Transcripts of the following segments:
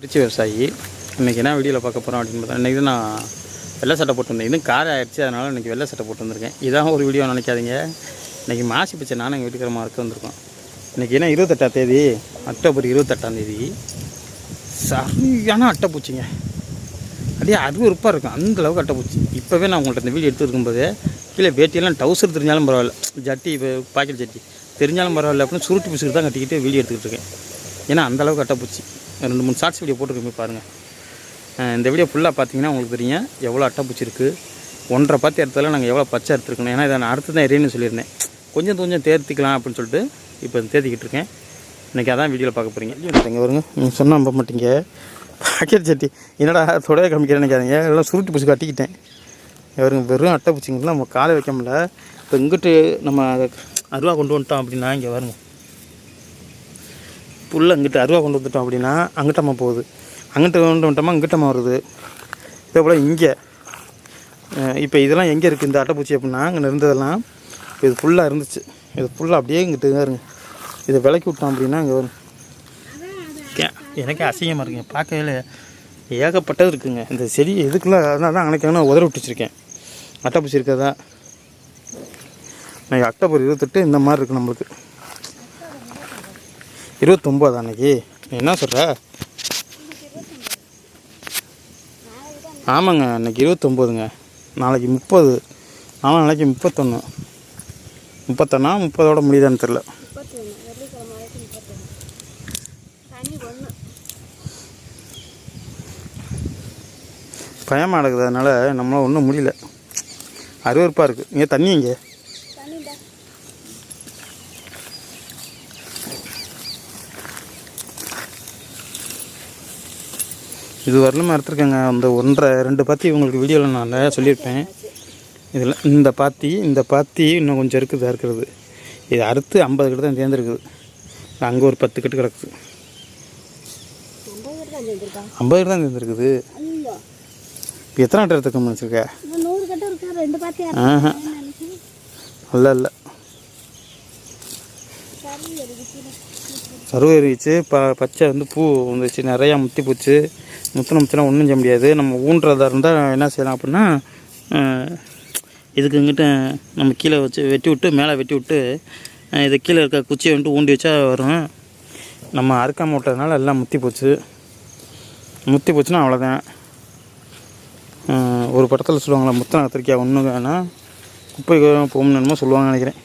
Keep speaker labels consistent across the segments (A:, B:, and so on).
A: திருச்சி விவசாயி. இன்றைக்கி என்ன வீடியோவில் பார்க்க போகிறோம் அப்படின்னு பார்த்தா இன்றைக்கி நான் வெள்ளை சட்டை போட்டு வந்தேன். இன்னும் காரம் ஆயிடுச்சு அதனால் இன்றைக்கி வெள்ளை சட்டை போட்டு வந்திருக்கேன். இதான் ஒரு வீடியோ நினைக்காதீங்க. இன்றைக்கி மாசி பிச்சை நானும் எங்கள் வீட்டுக்காரமாக இருக்க வந்திருக்கோம். இன்றைக்கி என்ன இருபத்தெட்டாம் தேதி? அக்டோபர் இருபத்தெட்டாம் தேதி. சரியான அட்டைப்பூச்சிங்க அப்படியே அருவருப்பாக இருக்கும். அந்தளவுக்கு அட்டை அட்டைப்பூச்சி இப்போவே நான் உங்கள்கிட்ட இந்த வீடியோ எடுத்து இருக்கும்போது கீழே வேட்டியெல்லாம் டவுசர் தெரிஞ்சாலும் பரவாயில்ல. ஜட்டி இப்போ பாக்கெட் ஜட்டி. தெரிஞ்சாலும் பரவாயில்ல அப்படின்னு சுருட்டு பிசுக்கு தான் கட்டிக்கிட்டு வீடியோ எடுத்துக்கிட்டு இருக்கேன். ஏன்னா அந்த அளவுக்கு அட்டைப்பூச்சி ரெண்டு மூணு ஷார்ட்ஸ் வீடியோ போட்டுருக்கோமே பாருங்கள் இந்த வீடியோ ஃபுல்லாக பார்த்தீங்கன்னா உங்களுக்கு தெரியும் எவ்வளோ அட்டைப்பூச்சி இருக்குது ஒன்றரை பத்து இடத்துல நாங்கள் எவ்வளோ பச்சை எடுத்துருக்கணும். ஏன்னா இதை நான் அடுத்து தான் எரியன்னு சொல்லியிருந்தேன். கொஞ்சம் கொஞ்சம் தேர்த்திக்கலாம் அப்படின்னு சொல்லிட்டு இப்போ தேர்த்திக்கிட்டு இருக்கேன். இன்றைக்கி அதான் வீடியோவில் பார்க்க போகிறீங்க இங்கே வருங்க நீங்கள் சொன்னால் நம்ப மாட்டீங்க. பாக்கெட் சட்டி. என்னடா தொடைய காமிக்கிறேன்னு நினைக்காதீங்க. எல்லாம் சுருட்டு பூச்சி கட்டிக்கிட்டேன். இவருங்க வெறும் அட்டை பூச்சிங்கெல்லாம் நம்ம காலை வைக்க முடியல. இப்போ இங்கிட்டு நம்ம அருவா கொண்டு வந்துட்டோம் அப்படின்னா இங்கே வருங்க புல் அங்கிட்ட அருவா கொண்டு வந்துட்டோம் அப்படின்னா அங்கிட்டம்மா போகுது. அங்கிட்ட கொண்டு வந்துட்டோமா அங்கிட்டமாக வருது. இதே போல் இங்கே இப்போ இதெல்லாம் எங்கே இருக்குது இந்த அட்டைப்பூச்சி அப்படின்னா அங்கே இருந்ததெல்லாம் இது ஃபுல்லாக இருந்துச்சு. இது ஃபுல்லாக அப்படியே இங்கிட்டு இருங்க இதை விளக்கி விட்டோம் அப்படின்னா இங்கே வரும். கே- எனக்கே அசிங்கமாக இருக்குங்க. பார்க்கவே ஏகப்பட்டது இருக்குங்க. இந்த செடி எதுக்குள்ள அதனால தான் அன்னைக்கான உதற விட்டு வச்சுருக்கேன். அட்டைப்பூச்சி இருக்கிறதா? நான் அக்டோபர் இருபத்தெட்டு இந்த மாதிரி இருக்குது நம்மளுக்கு. இருபத்தொம்போது அன்னைக்கு. நீ என்ன சொல்கிற ஆமாங்க அன்னைக்கு இருபத்தொம்போதுங்க. நாளைக்கு முப்பது. ஆமாம் நாளைக்கு முப்பத்தொன்று முப்பத்தொன்னா முப்பதோட முடியுதான்னு தெரில பயமாக நடக்குது அதனால் நம்மளால் ஒன்றும் முடியல. அருவருப்பாக இருக்குது இங்கே தண்ணி இங்கே இது வரலுமே எடுத்துருக்கேங்க அந்த ஒன்றரை ரெண்டு பாத்தி உங்களுக்கு வீடியோவில் நான் நிறையா சொல்லியிருப்பேன். இதில் இந்த பாத்தி இந்த பாத்தி இன்னும் கொஞ்சம் இருக்குது இருக்கிறது இது அறுத்து ஐம்பது கிட்ட தான் தேர்ந்துருக்குது அங்கே ஒரு பத்து கட்டு கிடக்குது.
B: ஐம்பது
A: கிட்ட தான் தேர்ந்துருக்குது
B: ஐயோ.
A: இப்போ எத்தனை கட்டு எடுத்துக்க
B: பாத்தியா
A: ஆஹா.
B: நினைக்கிறேன்.
A: இல்லை சருவ எரிச்சு ப பச்சை வந்து பூ வந்துச்சு நிறையா முத்தி போச்சு. முத்தின முத்தினா ஒன்றும் செய்ய முடியாது. நம்ம ஊன்றதாக இருந்தால் என்ன செய்யலாம் அப்படின்னா இதுக்கு இங்கிட்ட நம்ம கீழே வச்சு வெட்டி விட்டு மேலே வெட்டி விட்டு இது கீழே இருக்க குச்சியை வந்துட்டு ஊண்டி வச்சா வரும். நம்ம அறுக்காமல் விட்டதுனால எல்லாம் முத்தி போச்சு. முத்தி போச்சுன்னா அவ்வளோதான் ஒரு படத்தில் சொல்லுவாங்களா முத்தம் கத்திரிக்காய் ஒன்று வேணால் குப்பை போகணுன்னு என்னமோ நினைக்கிறேன்.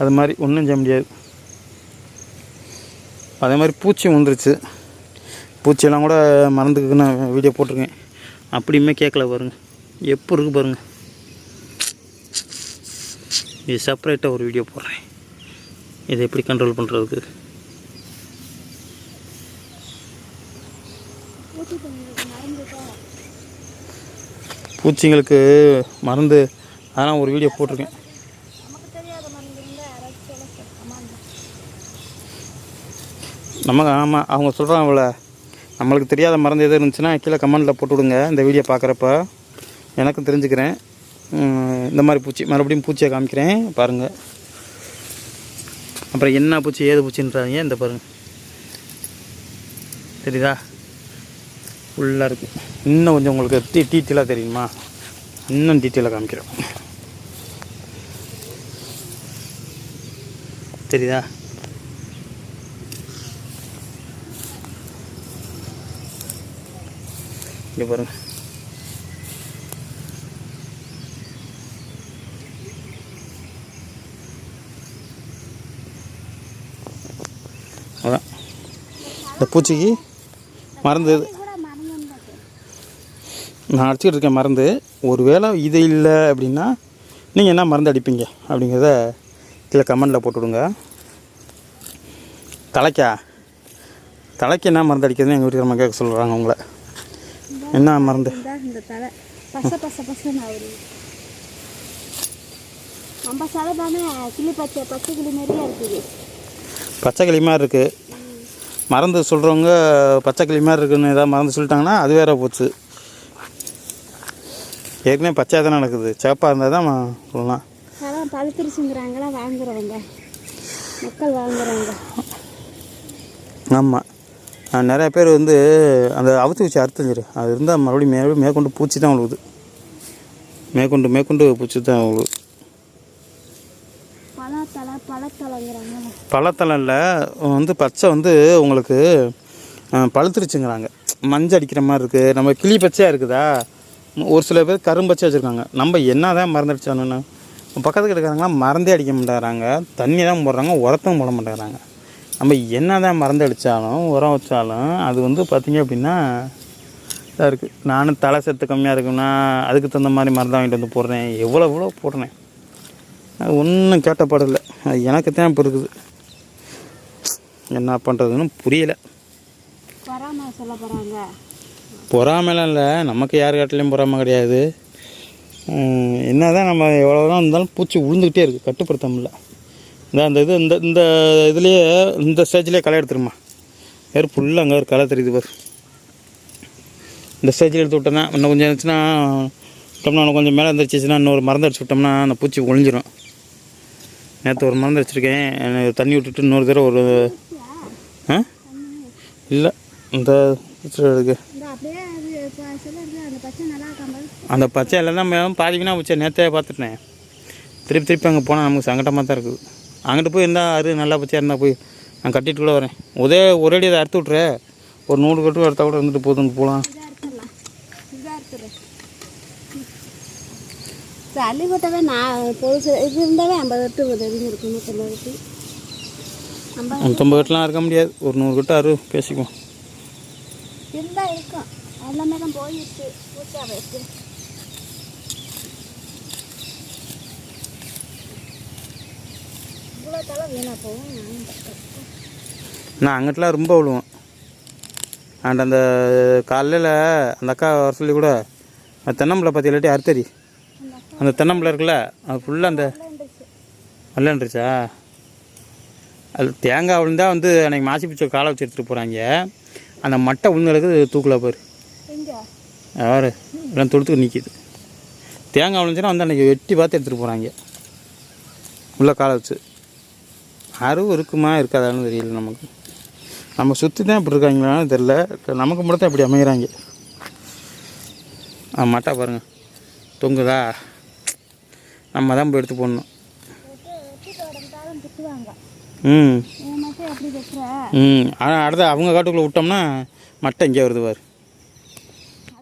A: அது மாதிரி ஒன்றும் செய்ய முடியாது. அதே மாதிரி பூச்சி வந்துருச்சு பூச்சியெல்லாம் கூட மறந்துக்கு நான் வீடியோ போட்டிருக்கேன். அப்படியுமே கேட்கல பாருங்கள் எப்போ இருக்குது பாருங்கள் இது செப்பரேட்டாக ஒரு வீடியோ போடுறேன். இதை எப்படி கண்ட்ரோல் பண்ணுறதுக்கு பூச்சிங்களுக்கு மருந்து அதெல்லாம் ஒரு வீடியோ போட்டிருக்கேன்.
B: நமக்கு
A: ஆமாம் அவங்க சொல்கிறாங்கல்ல நம்மளுக்கு தெரியாத மருந்து எது இருந்துச்சுன்னா கீழே கமெண்டில் போட்டு விடுங்க இந்த வீடியோ பார்க்குறப்ப எனக்கும் தெரிஞ்சுக்கிறேன். இந்த மாதிரி பூச்சி மறுபடியும் பூச்சியை காமிக்கிறேன். பாருங்கள் அப்புறம் என்ன பூச்சி ஏது பூச்சின்றாங்க இந்த பாருங்கள் தெரியுதா? ஃபுல்லாக இருக்குது இன்னும் கொஞ்சம் உங்களுக்கு டீ டீட்டெயிலாக தெரியுமா? இன்னும் டீட்டெயிலாக காமிக்கிறேன். தெரியுதா? இங்கே பாருங்க. அதான். இந்த பூச்சிக்கு மருந்து நான் அடிச்சுக்கிட்டு இருக்கேன் மருந்து. ஒருவேளை இது இல்லை அப்படின்னா நீங்கள் என்ன மருந்து அடிப்பீங்க அப்படிங்கிறத கீழே கமெண்டில் போட்டு விடுங்க தலைக்கா. தலைக்கு என்ன மருந்து அடிக்கிறதுன்னு எங்கள் வீட்டுக்கு கேட்க சொல்கிறாங்க உங்களை. என்ன மருந்து
B: இந்த இந்த தலை. பச பச பசன்னு அவரு நம்ம தலை தானே கிளி பச்சை பச்சை கிளி மாதிரியே இருக்குது.
A: பச்சை கிளி மாதிரி இருக்குது மருந்து சொல்கிறவங்க பச்சை கிளி மாதிரி இருக்குன்னு ஏதாவது மருந்து சொல்லிட்டாங்கன்னா அது வேற போச்சு. ஏற்கனவே பச்சையாக தானே நடக்குது. சிவப்பாக இருந்தால் தான் சொல்லலாம்.
B: அதான் பழுத்துருச்சுங்கிறாங்களா வாங்குறவங்க. மக்கள் வாங்குறவங்க.
A: ஆமாம் நிறைய பேர் வந்து அந்த அவுத்து வச்சு அறுத்தஞ்சிரு. அது இருந்தால் மறுபடியும் மே மேற்கொண்டு பூச்சி தான் உழுவுது. மேற்கொண்டு மேற்கொண்டு பூச்சி தான் உழுவுது
B: பழத்தலை
A: பழத்தலையில் வந்து பச்சை வந்து உங்களுக்கு பழுத்துருச்சுங்கிறாங்க. மஞ்சள் அடிக்கிற மாதிரி இருக்குது நம்ம கிளி பச்சையாக இருக்குதா? ஒரு சில பேர் கரும்பச்சை வச்சுருக்காங்க. நம்ம என்ன தான் மறந்துடுச்சானுன்னு. பக்கத்துக்கு இருக்கிறாங்களாம் மறந்தே அடிக்க மாட்டேங்கிறாங்க. தண்ணி தான் போடுறாங்க உரத்தும் போட மாட்டேங்கிறாங்க. நம்ம என்ன தான் மறந்து அடித்தாலும் உரம் வச்சாலும் அது வந்து பார்த்திங்க அப்படின்னா இதாக இருக்குது நானும் தலை சத்து கம்மியாக இருக்குன்னா அதுக்கு தகுந்த மாதிரி மருந்து வாங்கிட்டு வந்து போடுறேன். எவ்வளோ எவ்வளோ போடுறேன்? அது ஒன்றும் கேட்டப்படலை அது எனக்கு தான் இப்போ இருக்குது என்ன பண்ணுறதுன்னு புரியலை. பொறாமைலாம் இல்லை. நமக்கு யார் காட்டிலையும் பொறாமை கிடையாது. என்ன தான் நம்ம எவ்வளோ தான் இருந்தாலும் பூச்சி விழுந்துக்கிட்டே இருக்குது கட்டுப்படுத்த முடியல. இந்த அந்த இது இந்த இந்த இதுலேயே இந்த ஸ்டேஜ்லேயே களை எடுத்துருமா வேறு ஃபுல்லாக அங்கே ஒரு களை தெரியுது பாரு இந்த ஸ்டேஜில் எடுத்து விட்டோன்னா இன்னும் கொஞ்சம் இருந்துச்சுன்னா விட்டோம்னா கொஞ்சம் மேலே இருந்துருச்சுன்னா இன்னொரு மருந்து அடிச்சு விட்டோம்னா அந்த பூச்சி ஒழிஞ்சிரும் நேற்று ஒரு மருந்து அடிச்சிருக்கேன். எனக்கு தண்ணி விட்டுட்டு இன்னொரு தடவை ஒரு ஆ? இல்லை இந்த இருக்கு.
B: அந்த பச்சை நல்லா மேம்
A: அந்த பச்சை. எல்லாம் தான் நேற்றே பார்த்துட்டேன். திருப்பி திருப்பி அங்கே போனால் நமக்கு சங்கடமாக தான் இருக்குது. அங்கிட்டு போய் இருந்தால் அரு நல்லா பச்சையாக இருந்தால் போய் நான் கட்டிட்டு கூட வரேன். ஒரே ஒரேடி அதை அறுத்து விட்ற ஒரு நூறு கட்டு எடுத்தா கூட இருந்துட்டு போதும் போகலாம்
B: சளி கொட்டவே நான் பொழுது இது இருந்தாவே ஐம்பது உதவி இருக்கும் நூற்றம்பது
A: கட்டுலாம் இருக்க முடியாது. ஒரு நூறு கட்டு அரு பேசிக்குவோம்.
B: இருந்தால் இருக்கும். எல்லாமே தான் போயிடுச்சு. பூச்சா வச்சு வீணாக போகும்.
A: நான் அங்கிட்டலாம் ரொம்ப விழுவேன் அண்ட் அந்த காலையில் அந்த அக்கா வர சொல்லி கூட தென்னம்பிள்ளை பற்றி இல்லாட்டி அறுத்தறி.
B: அந்த
A: தென்னம்பிள்ளை இருக்குல்ல அது ஃபுல்லாக அந்த நல்லன்றுச்சா அது தேங்காய் விழுந்தா வந்து அன்றைக்கி மாசி பிச்சை காலை வச்சு எடுத்துகிட்டு போகிறாங்க அந்த மட்டை விழுந்துருக்கு தூக்கில் பாரு. யார்? எல்லாம் தொடுத்துக்கு நிற்கிது தேங்காய் விழுந்துச்சுன்னா வந்து அன்றைக்கி வெட்டி பார்த்து எடுத்துகிட்டு போகிறாங்க உள்ள காலை வச்சு. அருவு இருக்குமா இருக்காதான்னு தெரியல நமக்கு. நம்ம சுற்றி தான் இப்படி இருக்காங்களான்னு தெரில நமக்கு மட்டும் தான் இப்படி அமைகிறாங்க ஆ மட்டை பாருங்கள் தொங்குதா? நம்ம தான் போய் எடுத்து போடணும். ம். ம். ஆனால் அடுத்த அவங்க காட்டுக்குள்ளே விட்டோம்னா மட்டை இங்கே வருது பாரு.